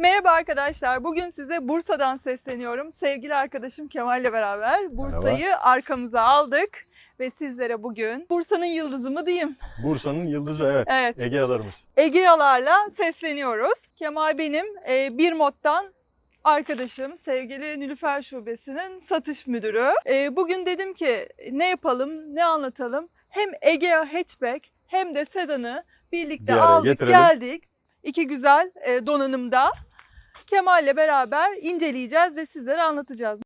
Merhaba arkadaşlar. Bugün size Bursa'dan sesleniyorum. Sevgili arkadaşım Kemal ile beraber Bursa'yı arkamıza aldık ve sizlere bugün Bursa'nın yıldızı mı diyeyim? Bursa'nın yıldızı evet. Evet. Egealarımız. Egealarla sesleniyoruz. Kemal benim e, bir moddan arkadaşım, sevgili Nilüfer Şubesi'nin satış müdürü. E, bugün dedim ki ne yapalım, ne anlatalım? Hem Egea Hatchback hem de sedanı birlikte Bir aldık, getirelim. geldik. İki güzel e, donanımda. Kemal'le beraber inceleyeceğiz ve sizlere anlatacağız.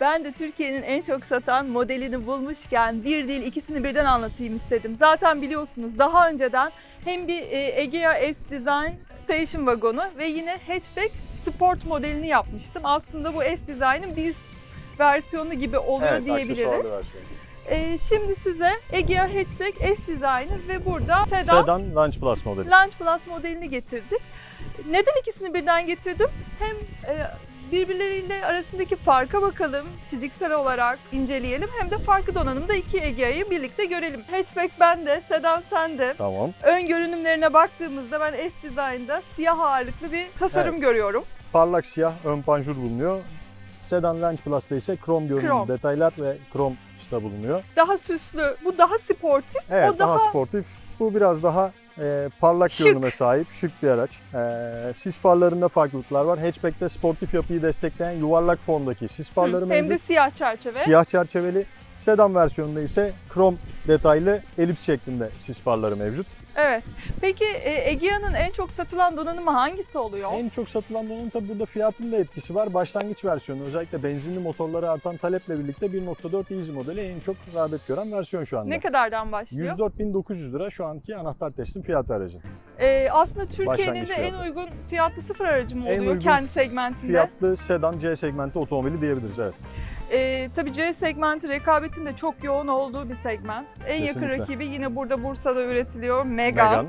Ben de Türkiye'nin en çok satan modelini bulmuşken bir değil ikisini birden anlatayım istedim. Zaten biliyorsunuz daha önceden hem bir e, Egea S Design Station vagonu ve yine hatchback sport modelini yapmıştım. Aslında bu S Design'ın bir versiyonu gibi oluyor evet, diyebiliriz. E, şimdi size Egea Hatchback S Design'ı ve burada sedan Sedan Launch Plus modeli. Launch Plus modelini getirdik. Neden ikisini birden getirdim? Hem e, birbirleriyle arasındaki farka bakalım, fiziksel olarak inceleyelim hem de farklı donanımda iki Egea'yı birlikte görelim. Hatchback bende, sedan sende. Tamam. Ön görünümlerine baktığımızda ben S-Design'da siyah ağırlıklı bir tasarım Evet. görüyorum. Parlak siyah ön panjur bulunuyor. Sedan Launch Plus'ta ise krom görünümlü Krom. detaylar ve krom çıta bulunuyor. Daha süslü, bu daha sportif. Evet O daha, daha- sportif. Bu biraz daha e, parlak Şık. görünüme sahip, şık bir araç. E, sis farlarında farklılıklar var. Hatchback'te sportif yapıyı destekleyen yuvarlak formdaki sis farları Hem mevcut. de siyah çerçeve. Siyah çerçeveli. Sedan versiyonunda ise krom detaylı elips şeklinde sis farları mevcut. Evet. Peki e, Egea'nın en çok satılan donanımı hangisi oluyor? En çok satılan donanım tabi burada fiyatın da etkisi var. Başlangıç versiyonu özellikle benzinli motorlara artan taleple birlikte 1.4 Easy modeli en çok rağbet gören versiyon şu anda. Ne kadardan başlıyor? 104.900 lira şu anki anahtar teslim fiyatı aracın. Ee, aslında Türkiye'nin de en uygun fiyatlı sıfır aracı mı En oluyor uygun kendi segmentinde? Fiyatlı sedan C segmenti otomobili diyebiliriz evet. Ee, tabii C segmenti rekabetin de çok yoğun olduğu bir segment. En yakın Kesinlikle. rakibi yine burada Bursa'da üretiliyor Megane. Megane.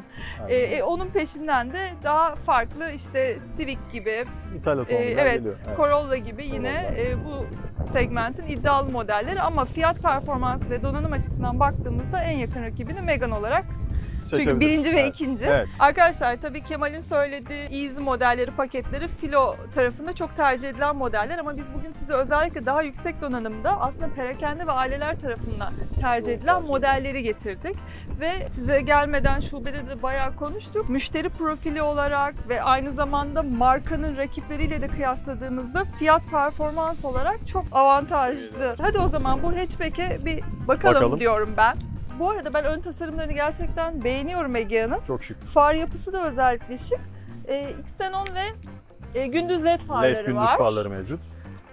Ee, Aynen. e, onun peşinden de daha farklı işte Civic gibi, İthal e, evet, geliyor. Evet. Corolla gibi yine e, bu segmentin iddialı modelleri ama fiyat performansı ve donanım açısından baktığımızda en yakın rakibini Megane olarak çünkü birinci ve Evet. ikinci. Evet. Arkadaşlar tabii Kemal'in söylediği Easy modelleri, paketleri Filo tarafında çok tercih edilen modeller ama biz bugün size özellikle daha yüksek donanımda aslında perakende ve aileler tarafından tercih edilen modelleri getirdik. Ve size gelmeden şubede de bayağı konuştuk. Müşteri profili olarak ve aynı zamanda markanın rakipleriyle de kıyasladığımızda fiyat performans olarak çok avantajlı. Hadi o zaman bu hatchback'e bir bakalım, Bakalım. diyorum ben. Bu arada ben ön tasarımlarını gerçekten beğeniyorum Egea'nın. Çok şık. Far yapısı da özellikle şık. E, Xenon ve e, gündüz led farları LED gündüz var. farları mevcut.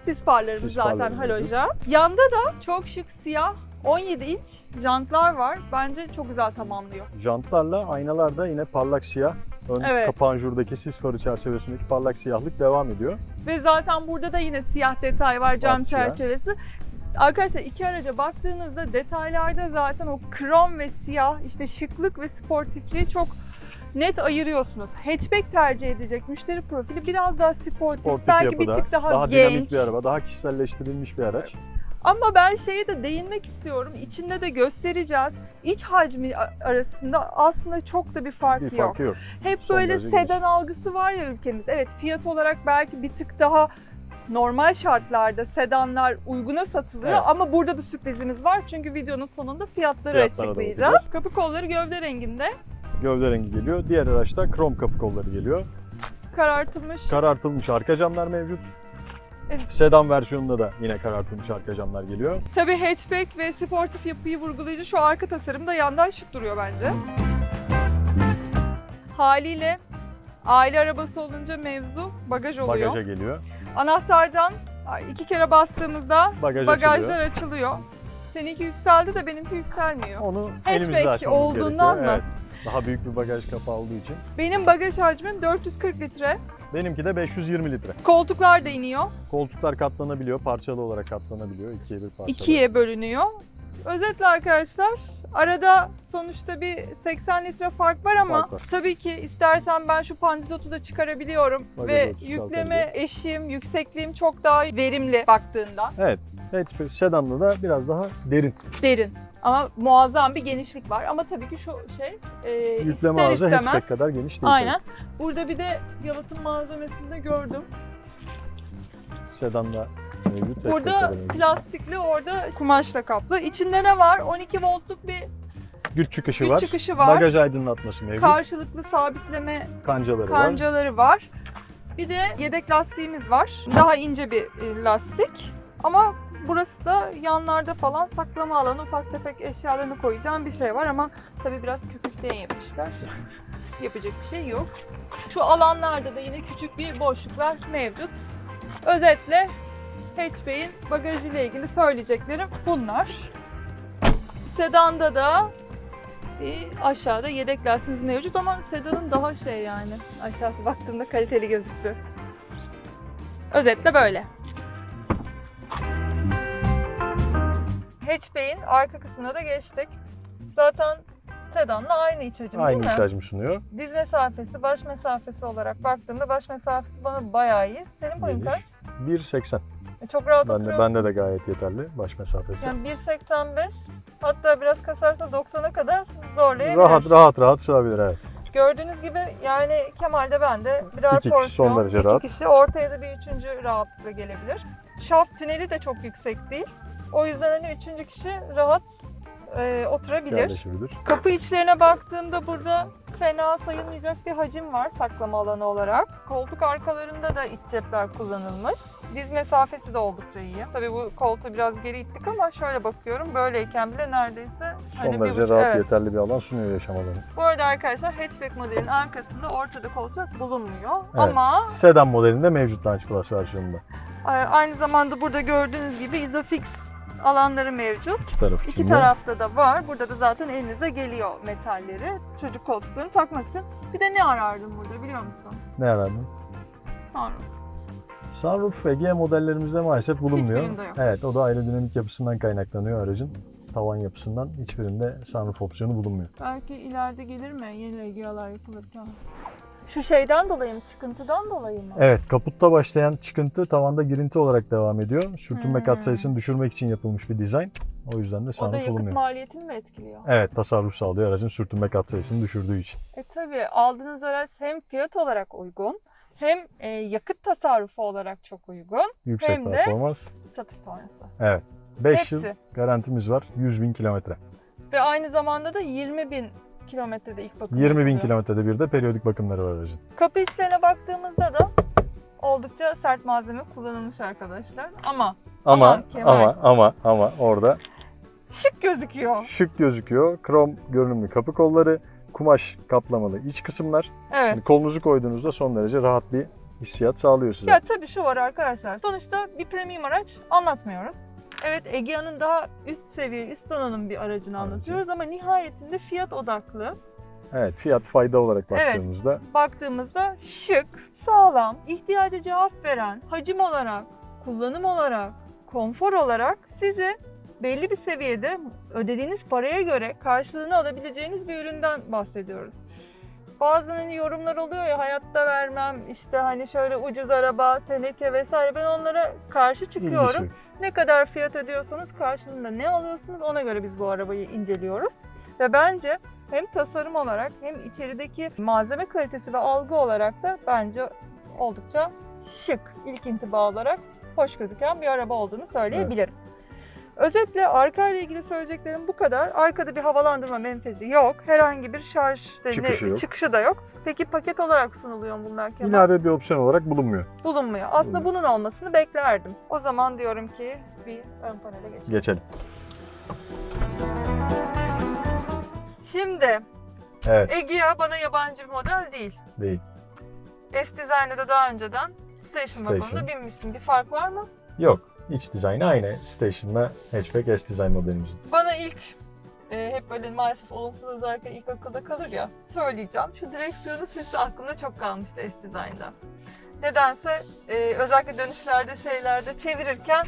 Sis farlarımız Sis zaten farları mevcut. halojen. Yanda da çok şık siyah 17 inç jantlar var. Bence çok güzel tamamlıyor. Jantlarla aynalarda yine parlak siyah. Ön Evet. kapanjurdaki sis farı çerçevesindeki parlak siyahlık devam ediyor. Ve zaten burada da yine siyah detay var cam siyah. Arkadaşlar iki araca baktığınızda detaylarda zaten o krom ve siyah işte şıklık ve sportifliği çok net ayırıyorsunuz. Hatchback tercih edecek müşteri profili biraz daha sportif, Sportif belki yapıda, bir tık daha, daha genç. dinamik bir araba, daha kişiselleştirilmiş bir araç. Ama ben şeye de değinmek istiyorum. İçinde de göstereceğiz. İç hacmi arasında aslında çok da bir fark Bir yok. yok. Hep Son böyle sedan algısı var ya ülkemizde. Evet fiyat olarak belki bir tık daha normal şartlarda sedanlar uyguna satılıyor Evet. ama burada da sürprizimiz var. Çünkü videonun sonunda fiyatları Fiyatlara da açıklayacağız. Kapı kolları gövde renginde Gövde rengi geliyor. Diğer araçta krom kapı kolları geliyor. karartılmış. Karartılmış arka camlar mevcut. Evet. Sedan versiyonunda da yine karartılmış arka camlar geliyor. Tabii hatchback ve sportif yapıyı vurgulayıcı şu arka tasarım da yandan şık duruyor bence. Haliyle aile arabası olunca mevzu bagaj oluyor. Bagaja geliyor. Anahtardan iki kere bastığımızda Bagaj bagajlar açılıyor. açılıyor. Seninki yükseldi de benimki yükselmiyor. Onu Hatchback elimizde açmamız olduğundan gerekiyor. mı? Evet. Daha büyük bir bagaj kapağı olduğu için. Benim bagaj hacmim 440 litre. Benimki de 520 litre. Koltuklar da iniyor. Koltuklar katlanabiliyor. Parçalı olarak katlanabiliyor. İkiye bir parçalı. ikiye bölünüyor. Özetle arkadaşlar arada sonuçta bir 80 litre fark var ama Fark var. tabii ki istersen ben şu pandizotu da çıkarabiliyorum Bagaj ve yükleme eşiğim, yüksekliğim çok daha verimli baktığında. Evet. Hatchback sedanda da biraz daha derin. Derin. Ama muazzam bir genişlik var. Ama tabii ki şu şey e, Yükleme ister ağzı istemez. hatchback kadar geniş değil. Aynen. Burada bir de yalıtım malzemesini de gördüm. tabii. Mevcut. Burada mevcut. plastikli, orada kumaşla kaplı. İçinde ne var? 12 voltluk bir Güç çıkışı güç var. çıkışı var. Bagaj aydınlatması mevcut. Karşılıklı sabitleme Kancaları var. kancaları var. Bir de yedek lastiğimiz var. Daha ince bir e, lastik. Ama burası da yanlarda falan saklama alanı, ufak tefek eşyalarını koyacağım bir şey var ama tabii biraz köpükten yapmışlar. Yapacak bir şey yok. Şu alanlarda da yine küçük bir boşluklar mevcut. Özetle hatchback'in bagajıyla ilgili söyleyeceklerim bunlar. Sedanda da bir aşağıda yedek lastiğimiz mevcut ama sedanın daha şey yani. Aşağısı baktığımda kaliteli gözüktü. Özetle böyle. Hatchback'in arka kısmına da geçtik. Zaten sedanla aynı iç hacim Aynı değil mi? iç hacmi sunuyor. Diz mesafesi, baş mesafesi olarak baktığımda baş mesafesi bana bayağı iyi. Senin boyun kaç? 1.80. Çok rahat Bende, oturuyorsun. bende de gayet yeterli baş mesafesi. Yani 1.85 hatta biraz kasarsa 90'a kadar zorlayabilir. rahat rahat rahat sığabilir evet. Gördüğünüz gibi yani Kemal'de bende birer İki kişi porsiyon. son derece iki rahat. kişi ortaya da bir üçüncü rahatlıkla gelebilir. Şaft tüneli de çok yüksek değil. O yüzden hani üçüncü kişi rahat e, oturabilir. Kapı içlerine baktığımda burada fena sayılmayacak bir hacim var saklama alanı olarak. Koltuk arkalarında da iç cepler kullanılmış. Diz mesafesi de oldukça iyi. Tabii bu koltuğu biraz geri ittik ama şöyle bakıyorum böyleyken bile neredeyse Son hani derece buçuk- rahat evet. yeterli bir alan sunuyor yaşam alanı. Bu arada arkadaşlar hatchback modelin arkasında ortada koltuk bulunmuyor. Evet. Ama Sedan modelinde mevcut Launch Plus versiyonunda. aynı zamanda burada gördüğünüz gibi Isofix alanları mevcut. İki taraf İki tarafta da var. Burada da zaten elinize geliyor metalleri. Çocuk koltuklarını takmak için. Bir de ne arardım burada biliyor musun? Ne aradın? Sunroof. Sunroof Egea modellerimizde maalesef bulunmuyor. Hiçbirinde yok. Evet o da aerodinamik yapısından kaynaklanıyor aracın. Tavan yapısından hiçbirinde sunroof opsiyonu bulunmuyor. Belki ileride gelir mi yeni Egea'lar yapılırken? Şu şeyden dolayı mı? Çıkıntıdan dolayı mı? Evet kaputta başlayan çıkıntı tavanda girinti olarak devam ediyor. Sürtünme Hmm. katsayısını düşürmek için yapılmış bir dizayn. O yüzden de O da yakıt maliyetini mi etkiliyor? Evet tasarruf sağlıyor aracın sürtünme katsayısını düşürdüğü için. E tabii aldığınız araç hem fiyat olarak uygun hem e, yakıt tasarrufu olarak çok uygun. Yüksek Hem de- performans. Satış sonrası. Evet. 5 Hepsi. yıl garantimiz var. 100 bin kilometre. Ve aynı zamanda da 20 bin kilometrede ilk bakım 20 bin kilometrede bir de periyodik bakımları var aracın. Kapı içlerine baktığımızda da oldukça sert malzeme kullanılmış arkadaşlar. Ama Ama Kemal. ama ama ama orada şık gözüküyor. şık gözüküyor. Krom görünümlü kapı kolları, kumaş kaplamalı iç kısımlar. Evet. Yani kolunuzu koyduğunuzda son derece rahat bir hissiyat sağlıyor size. Ya tabii şu var arkadaşlar. Sonuçta bir premium araç anlatmıyoruz. Evet Egea'nın daha üst seviye, üst donanım bir aracını Evet. anlatıyoruz ama nihayetinde fiyat odaklı. Evet, fiyat fayda olarak Evet. baktığımızda Baktığımızda şık, sağlam, ihtiyaca cevap veren, hacim olarak, kullanım olarak, konfor olarak sizi belli bir seviyede ödediğiniz paraya göre karşılığını alabileceğiniz bir üründen bahsediyoruz. Bazen hani yorumlar oluyor ya hayatta vermem işte hani şöyle ucuz araba, teneke vesaire ben onlara karşı çıkıyorum. Ne kadar fiyat ödüyorsanız karşılığında ne alıyorsunuz ona göre biz bu arabayı inceliyoruz. Ve bence hem tasarım olarak hem içerideki malzeme kalitesi ve algı olarak da bence oldukça şık ilk intiba olarak hoş gözüken bir araba olduğunu söyleyebilirim. Özetle arka ile ilgili söyleyeceklerim bu kadar. Arkada bir havalandırma menfezi yok. Herhangi bir şarj Çıkışı ne- yok. çıkışı da yok. Peki paket olarak sunuluyor mu bunlar Kemal? İlave bir opsiyon olarak bulunmuyor. Bulunmuyor. Aslında Bulunmuyor. bunun olmasını beklerdim. O zaman diyorum ki bir ön panele geçelim. Geçelim. Şimdi Evet, Egea bana yabancı bir model değil. değil. S-Design'da da daha önceden Station, Station. binmiştim. Bir fark var mı? Yok. İç dizaynı aynı. Station'la hatchback S-Design modelimizin. Bana ilk e, hep böyle maalesef olumsuz özellikle ilk akılda kalır ya. Söyleyeceğim. Şu direksiyonun sesi aklımda çok kalmıştı S-Design'da. Nedense e, özellikle dönüşlerde şeylerde çevirirken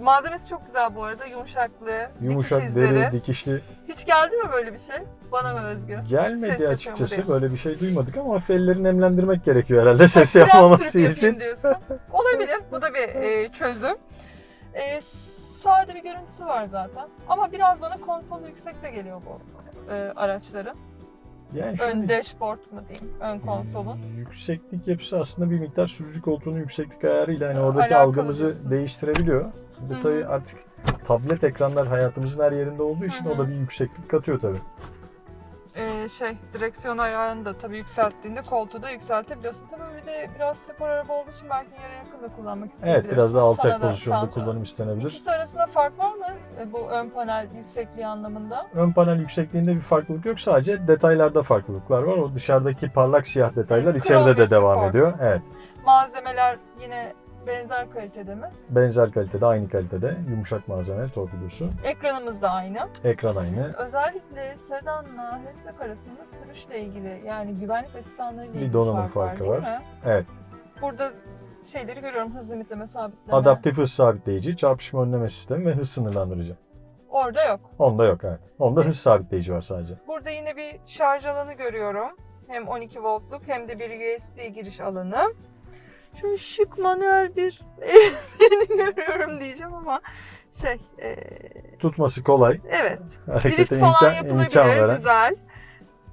malzemesi çok güzel bu arada. Yumuşaklığı, Yumuşak, dikiş izleri. deri, dikişli. Hiç geldi mi böyle bir şey? Bana mı özgü? Ses Gelmedi mu açıkçası. Böyle bir şey duymadık ama hafif elleri nemlendirmek gerekiyor herhalde ses yapmaması için. Olabilir. Bu da bir e, çözüm. E, sade bir görüntüsü var zaten. Ama biraz bana konsol yüksekte geliyor bu e, araçların. Yani Ön şimdi dashboard mu diyeyim, ön konsolun. yükseklik yapısı aslında bir miktar sürücü koltuğunun yükseklik ayarıyla hani oradaki Alakalı algımızı diyorsun. değiştirebiliyor. Bu tabii artık tablet ekranlar hayatımızın her yerinde olduğu için Hı hı. o da bir yükseklik katıyor tabii. Şey, direksiyon ayarını da tabii yükselttiğinde koltuğu da yükseltebiliyorsun. Tabii bir de biraz spor araba olduğu için belki yere yakın da kullanmak isteyebilirsin. Evet biraz daha alçak Sana da pozisyonda kalacak. kullanım istenebilir. İkisi arasında fark var mı e, bu ön panel yüksekliği anlamında? Ön panel yüksekliğinde bir farklılık yok. Sadece detaylarda farklılıklar var. O dışarıdaki parlak siyah detaylar Krom içeride de devam spor. ediyor. Evet. Malzemeler yine benzer kalitede mi? Benzer kalitede, aynı kalitede. Yumuşak malzeme, torpidosu. Ekranımız da aynı. Ekran aynı. Özellikle sedanla hatchback arasında sürüşle ilgili yani güvenlik asistanlarıyla ilgili Bir donanım fark farkı var. mi? Evet. Burada şeyleri görüyorum hız limitleme sabitleme. Adaptif hız sabitleyici, çarpışma önleme sistemi ve hız sınırlandırıcı. Orada yok. Onda yok evet. Onda hız sabitleyici var sadece. Burada yine bir şarj alanı görüyorum. Hem 12 voltluk hem de bir USB giriş alanı. Şu şık manuel bir evreni görüyorum diyeceğim ama şey e, Tutması kolay. evet drift Harekete falan imkan, yapılabilir imkan veren. güzel.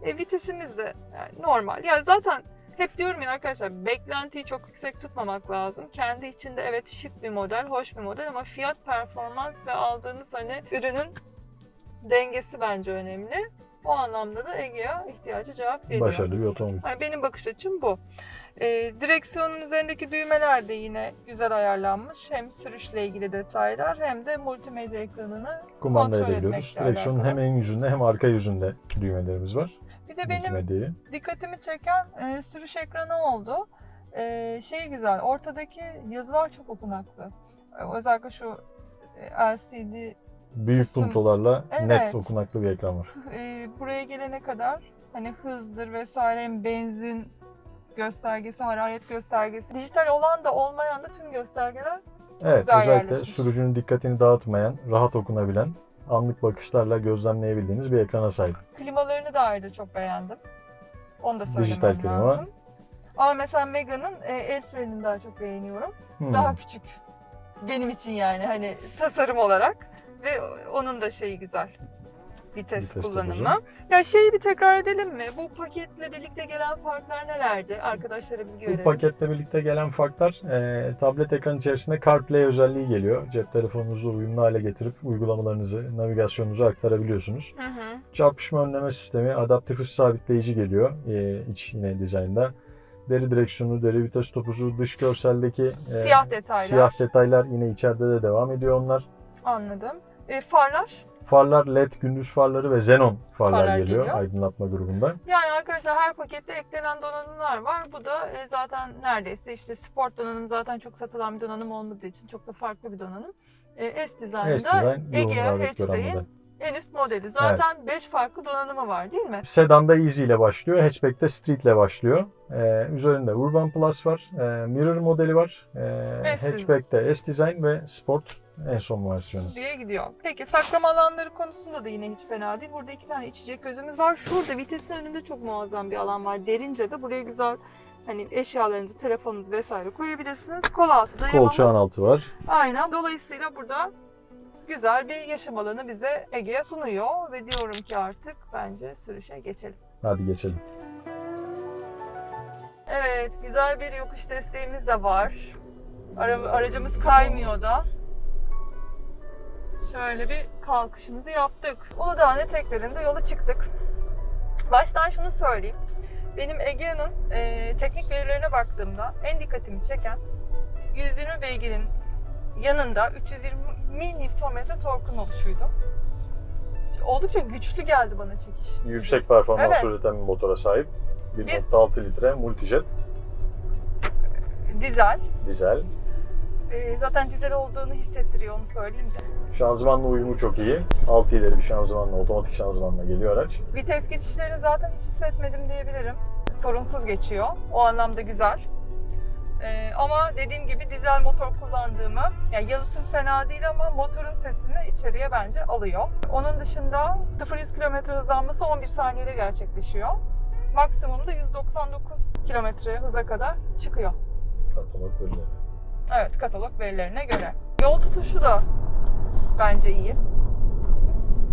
E, vitesimiz de yani normal. Ya zaten hep diyorum ya arkadaşlar beklentiyi çok yüksek tutmamak lazım. Kendi içinde evet şık bir model, hoş bir model ama fiyat performans ve aldığınız hani ürünün dengesi bence önemli. O anlamda da Egea ihtiyacı cevap veriyor. Başarılı bir otomobil. Yani benim bakış açım bu. Ee, direksiyonun üzerindeki düğmeler de yine güzel ayarlanmış. Hem sürüşle ilgili detaylar hem de multimedya ekranını Kumanda kontrol etmekle Direksiyonun alakalı. hem ön yüzünde hem arka yüzünde düğmelerimiz var. Bir de benim Multimedyayı. dikkatimi çeken e, sürüş ekranı oldu. E, şey güzel, ortadaki yazılar çok okunaklı. E, özellikle şu e, LCD Büyük Kısım- puntolarla Evet. net okunaklı bir ekran var. e, buraya gelene kadar hani hızdır vesaire hem benzin göstergesi, hararet göstergesi. Dijital olan da olmayan da tüm göstergeler Evet, Güzel özellikle yerleşmiş. sürücünün dikkatini dağıtmayan, rahat okunabilen, anlık bakışlarla gözlemleyebildiğiniz bir ekrana sahip. klimalarını da ayrıca çok beğendim. Onu da söylemem Dijital klima. lazım. Ama mesela Mega'nın e, el frenini daha çok beğeniyorum. Hmm. Daha küçük. Benim için yani hani tasarım olarak ve onun da şeyi güzel. Vites, Vites kullanımı. Ya şeyi bir tekrar edelim mi? Bu paketle birlikte gelen farklar nelerdi? Arkadaşlara bilgi Bu verelim. paketle birlikte gelen farklar e, tablet ekran içerisinde CarPlay özelliği geliyor. Cep telefonunuzu uyumlu hale getirip uygulamalarınızı, navigasyonunuzu aktarabiliyorsunuz. Hı hı. Çarpışma önleme sistemi, adaptif hız sabitleyici geliyor e, iç yine dizaynda. Deri direksiyonu, deri vites topuzu, dış görseldeki e, Siyah detaylar. siyah detaylar yine içeride de devam ediyor onlar. Anladım. E, farlar. Farlar LED gündüz farları ve xenon farlar, Farlar geliyor, geliyor. aydınlatma grubunda. Yani arkadaşlar her pakette eklenen donanımlar var. Bu da e, zaten neredeyse işte sport donanım zaten çok satılan bir donanım olmadığı için çok da farklı bir donanım. E, S-Design'da gören Hatchback'in en üst modeli. Zaten 5 farklı donanımı var değil mi? Sedan'da Easy ile başlıyor, Hatchback'te Street ile başlıyor. Ee, üzerinde Urban Plus var, ee, Mirror modeli var, S-Design. Hatchback'te S-Design ve Sport en son versiyonu. diye gidiyor. Peki saklama alanları konusunda da yine hiç fena değil. Burada iki tane içecek gözümüz var. Şurada vitesin önünde çok muazzam bir alan var. Derince de buraya güzel hani eşyalarınızı, telefonunuzu vesaire koyabilirsiniz. Kol altı dayamamız. Kolçağın altı var. Aynen. Dolayısıyla burada güzel bir yaşam alanı bize Ege'ye sunuyor ve diyorum ki artık bence sürüşe geçelim. Hadi geçelim. Evet, güzel bir yokuş desteğimiz de var. Ara- aracımız kaymıyor da. Şöyle bir kalkışımızı yaptık. Uludağ'ın eteklerinde yola çıktık. Baştan şunu söyleyeyim. Benim Egea'nın e, teknik verilerine baktığımda en dikkatimi çeken 120 beygirin yanında 320 Nm torkun oluşuydu. Oldukça güçlü geldi bana çekiş. Yüksek performans Evet. üreten bir motora sahip. 1.6 litre multijet, Dizel. dizel. E, zaten dizel olduğunu hissettiriyor onu söyleyeyim de. Şanzımanla uyumu çok iyi. 6 ileri bir şanzımanla, otomatik şanzımanla geliyor araç. Vites geçişlerini zaten hiç hissetmedim diyebilirim. Sorunsuz geçiyor. O anlamda güzel. Ee, ama dediğim gibi dizel motor kullandığımı, yani yalıtım fena değil ama motorun sesini içeriye bence alıyor. Onun dışında 0-100 km hızlanması 11 saniyede gerçekleşiyor. Maksimumda 199 km hıza kadar çıkıyor. Katalog verileri. Evet, katalog verilerine göre. Yol tutuşu da bence iyi.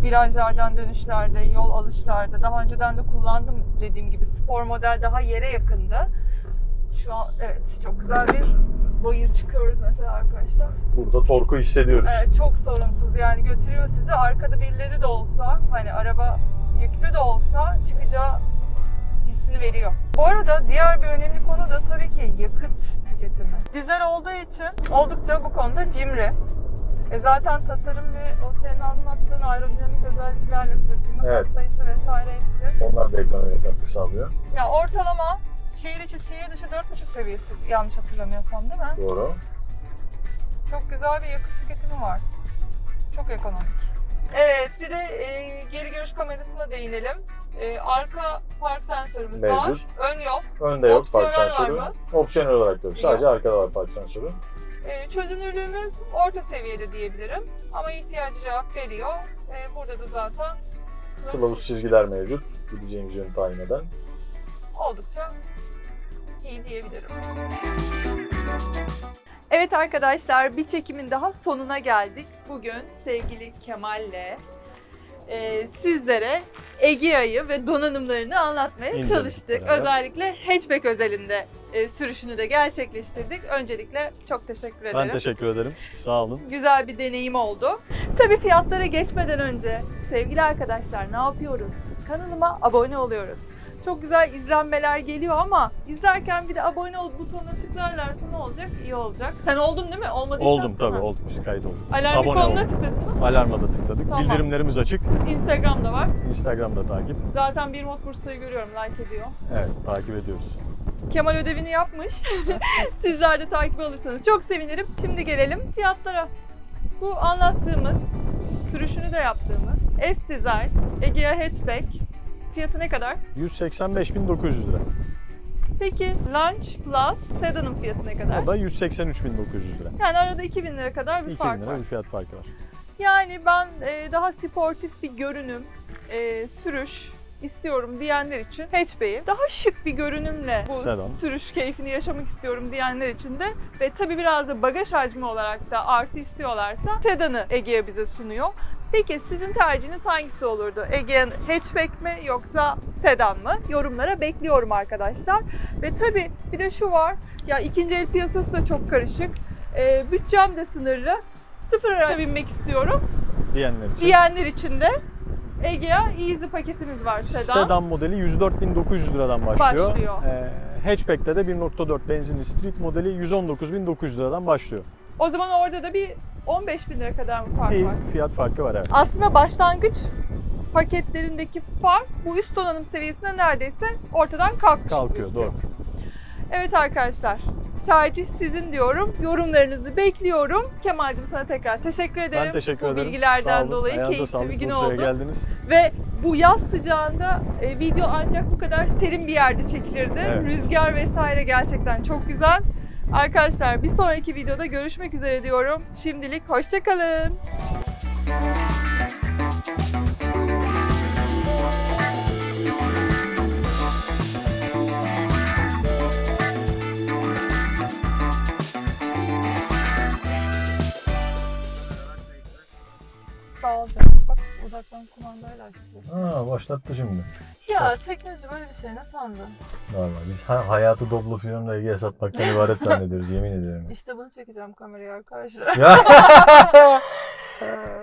Virajlardan dönüşlerde, yol alışlarda daha önceden de kullandım dediğim gibi spor model daha yere yakındı. Şu an evet çok güzel bir bayır çıkıyoruz mesela arkadaşlar. Burada torku hissediyoruz. Evet, çok sorunsuz yani götürüyor sizi arkada birileri de olsa hani araba yüklü de olsa çıkacağı hissini veriyor. Bu arada diğer bir önemli konu da tabii ki yakıt tüketimi. Dizel olduğu için oldukça bu konuda cimri. E zaten tasarım ve o senin anlattığın aerodinamik özelliklerle sürtünme Evet. sayısı vesaire hepsi. Onlar da ekonomiye katkı sağlıyor. Ya ortalama şehir içi şehir dışı 4,5 seviyesi yanlış hatırlamıyorsam değil mi? Doğru. Çok güzel bir yakıt tüketimi var. Çok ekonomik. Evet, bir de e, geri görüş kamerasına değinelim. E, arka park sensörümüz var. Mevcut. Ön yok. Önde yok park Opsiyonel var sensörü. mı? Opsiyonel olarak da yok. Sadece arkada var park sensörü. E, çözünürlüğümüz orta seviyede diyebilirim. Ama ihtiyacı cevap veriyor. E, burada da zaten Kılavuz çizgiler mevcut. Gideceğimiz yönü tayin eden. oldukça iyi diyebilirim. Evet arkadaşlar bir çekimin daha sonuna geldik. Bugün sevgili Kemal'le e, sizlere Egea'yı ve donanımlarını anlatmaya İndirdik çalıştık. beraber. Özellikle hatchback özelinde e, sürüşünü de gerçekleştirdik. Öncelikle çok teşekkür ederim. Ben teşekkür ederim. Sağ olun. Güzel bir deneyim oldu. Tabii fiyatlara geçmeden önce sevgili arkadaşlar ne yapıyoruz? Kanalıma abone oluyoruz. Çok güzel izlenmeler geliyor ama izlerken bir de abone ol butonuna tıklarlarsa ne olacak? İyi olacak. Sen oldun değil mi? Olmadıysan. Oldum tabii Ha. oldum. Biz kayıt olduk. Alarm Abone ikonuna oldum. tıkladın mı? Alarma da tıkladık. Tamam. Bildirimlerimiz açık. Instagram'da var. Instagram'da takip. Zaten bir mod Bursa'yı görüyorum, like ediyor. Evet takip ediyoruz. Kemal ödevini yapmış. Sizler de takip olursanız çok sevinirim. Şimdi gelelim fiyatlara. Bu anlattığımız, sürüşünü de yaptığımız S-Design Egea Hatchback fiyatı ne kadar? 185.900 lira. Peki Launch Plus Sedan'ın fiyatı ne kadar? O da 183.900 lira. Yani arada 2000 lira kadar bir 2000 fark lira var. bir fiyat farkı var. Yani ben e, daha sportif bir görünüm, e, sürüş istiyorum diyenler için hatchback'i daha şık bir görünümle bu Sedan. sürüş keyfini yaşamak istiyorum diyenler için de ve tabii biraz da bagaj hacmi olarak da artı istiyorlarsa sedanı Egea bize sunuyor. Peki sizin tercihiniz hangisi olurdu? Egea'nın hatchback mi yoksa sedan mı? Yorumlara bekliyorum arkadaşlar. Ve tabii bir de şu var. Ya ikinci el piyasası da çok karışık. E, bütçem de sınırlı. Sıfır araca binmek istiyorum Diyenler için. diyenler için de Egea Easy paketimiz var sedan. Sedan modeli 104.900 liradan başlıyor. Başlıyor. Ee, hatchback'te de 1.4 benzinli street modeli 119.900 liradan başlıyor. O zaman orada da bir 15 bin lira kadar mı fark var? fiyat farkı var evet. Aslında başlangıç paketlerindeki fark bu üst donanım seviyesinde neredeyse ortadan kalkmış. Kalkıyor doğru. Evet arkadaşlar tercih sizin diyorum. Yorumlarınızı bekliyorum. Kemal'cim sana tekrar teşekkür ederim. Ben teşekkür bu ederim. bilgilerden Sağ olun. dolayı Ayağınıza keyifli sağlık. bir gün Bursa'ya oldu. geldiniz. Ve bu yaz sıcağında e, video ancak bu kadar serin bir yerde çekilirdi. Evet. Rüzgar vesaire gerçekten çok güzel. Arkadaşlar bir sonraki videoda görüşmek üzere diyorum. Şimdilik hoşçakalın. Sağ ol canım. Bak uzaktan kumandayla açtım. Aa başlattı şimdi. Ya teknoloji böyle bir şey ne sandın? Normal. Biz ha- hayatı Doblo filmle ilgili satmaktan ibaret zannediyoruz yemin ediyorum. İşte bunu çekeceğim kameraya arkadaşlar. Ya.